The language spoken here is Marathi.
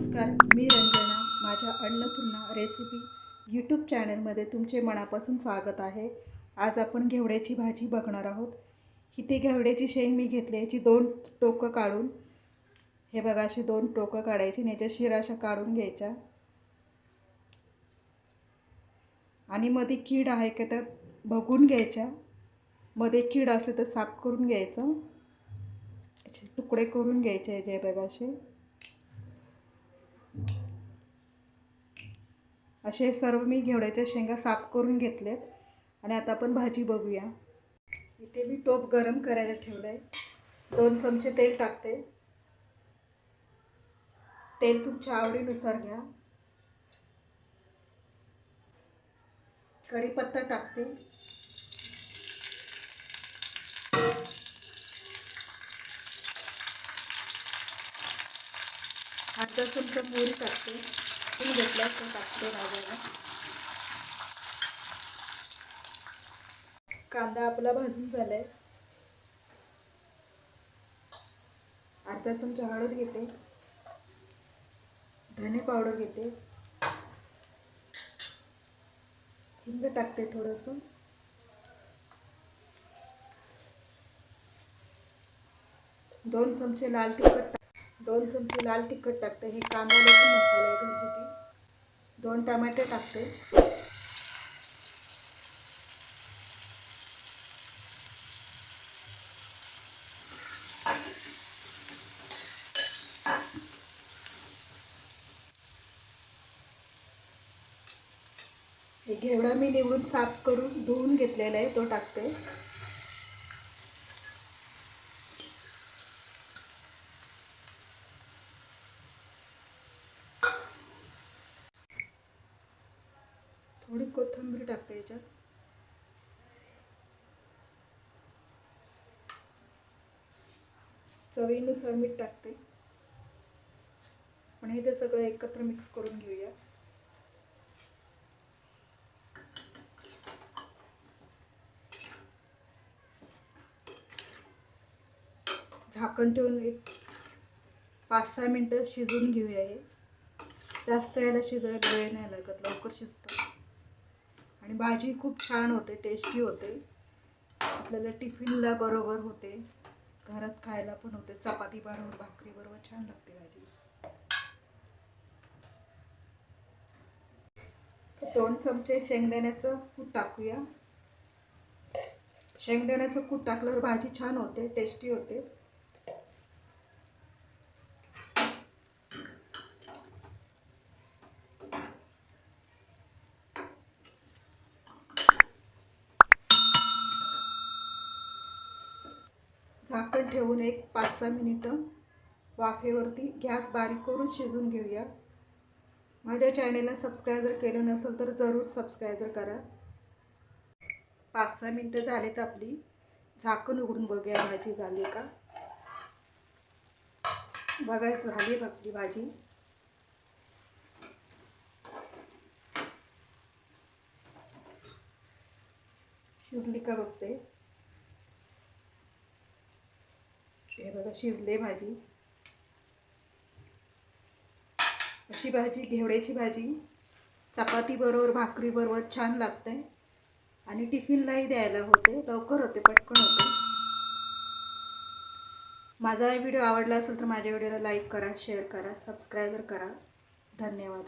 नमस्कार मी रंजना. माझ्या अन्नपूर्णा रेसिपी यूट्यूब चॅनलमध्ये तुमचे मनापासून स्वागत आहे. आज आपण घेवड्याची भाजी बघणार आहोत. इथे घेवड्याची शेंग मी घेतली याची दोन टोकं काढून हे बघा अशी दोन टोकं काढायची आणि याच्या शिराशा काढून घ्यायच्या. आणि मध्ये कीड आहे का तर बघून घ्यायच्या. मध्ये कीड असले तर साफ करून घ्यायचं. याचे तुकडे करून घ्यायचे याचे बघा असे. असे सर्व मी घेवड्याच्या शेंगा साफ करून घेतलेत. आणि आता आपण भाजी बघूया. इथे मी टोप गरम करायला ठेवलं आहे दोन चमचे तेल टाकते. तेल तुमच्या आवडीनुसार घ्या. कढीपत्ता टाकते. आता चमचा मोरी टाकते. तुम्ही घेतलं तर टाकते भाजायला. कांदा आपला भाजून झालाय. अर्धा चमचा हळद घेते. धने पावडर घेते. हिंग टाकते थोडंसं. दोन चमचे लाल तिखट दोन चमचे लाल तिखट टाकते. हे कांदा लसूण मसाला आहे घरगुती. दोन टमाटे टाकते. हे घेवडा मी निवडून साफ करून धुवून घेतलेला आहे. तो टाकते. थोडी कोथिंबीर टाकते याच्यात. चवीनुसार मीठ टाकते. आणि हे ते सगळं एकत्र मिक्स करून घेऊया. झाकण ठेवून एक पाच सहा मिनटं शिजवून घेऊया हे. जास्त याला शिजायला वेळ नाही लागत लवकर शिजतं. आणि भाजी खूप छान होते टेस्टी होते. आपल्याला टिफिनला बरोबर होते. घरात खायला पण होते. चपाती बरोबर भाकरी बरोबर छान लागते भाजी. दोन चमचे शेंगदाण्याचं कूट टाकूया. शेंगदाण्याचं कूट टाकल्यावर भाजी छान होते टेस्टी होते. झाकण ठेवून एक पाच सहा मिनिटं वाफेवरती गॅस बारीक करून शिजून घेऊया. माझ्या चॅनेलला सबस्क्राईब जर केलं नसेल तर जरूर सबस्क्राईब करा. पाच सहा मिनटं झालेत आपली. झाकण उघडून बघूया भाजी झाली का? बघायचं झाली आहे आपली भाजी. शिजली का बघते? हे बघा शिजले भाजी. अशी भाजी घेवड्याची भाजी. चपाती बरोबर भाकरी बरोबर छान लागते. आणि टिफिनलाही द्यायला होते. लवकर होते पटकन होते. माझा व्हिडिओ आवडला असेल तर माझ्या व्हिडिओला लाईक करा शेअर करा सबस्क्राईबर करा. धन्यवाद.